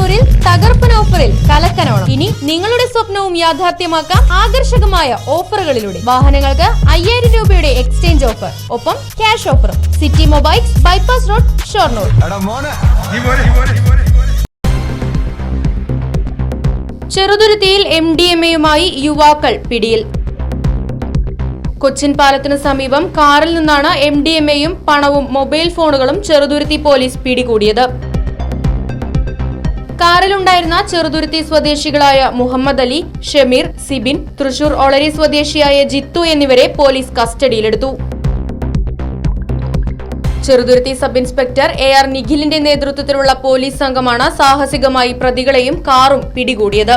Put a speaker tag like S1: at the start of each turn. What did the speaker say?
S1: ഷൊർണൂരിൽ തകർപ്പൻ ഓഫറിൽ കലക്കനോണം. ഇനി നിങ്ങളുടെ സ്വപ്നവും യാഥാർത്ഥ്യമാക്കാം ആകർഷകമായ ഓഫറുകളിലൂടെ. വാഹനങ്ങൾക്ക് അയ്യായിരം രൂപയുടെ എക്സ്ചേഞ്ച് ഓഫർ. ഒപ്പം ക്യാഷ് ഓഫറും. City Mobiles bypass road Shoranur. ചെറുതുരുത്തിയിൽ M D M എയുമായി യുവാക്കൾ പിടിയിൽ. കൊച്ചിൻ പാലത്തിന് സമീപം കാറിൽ നിന്നാണ് എം ഡി എം എയും പണവും മൊബൈൽ ഫോണുകളും ചെറുതുരുത്തി പോലീസ് പിടികൂടിയത്. കാറിലുണ്ടായിരുന്ന ചെറുതുരുത്തി സ്വദേശികളായ മുഹമ്മദ് അലി ഷമീർ സിബിൻ തൃശൂർ ഒളരി സ്വദേശിയായ ജിത്തു എന്നിവരെ പോലീസ് കസ്റ്റഡിയിലെടുത്തു. Cheruthuruthy sub inspector A R നിഖിലിന്റെ നേതൃത്വത്തിലുള്ള പോലീസ് സംഘമാണ് സാഹസികമായി പ്രതികളെയും കാറും പിടികൂടിയത്.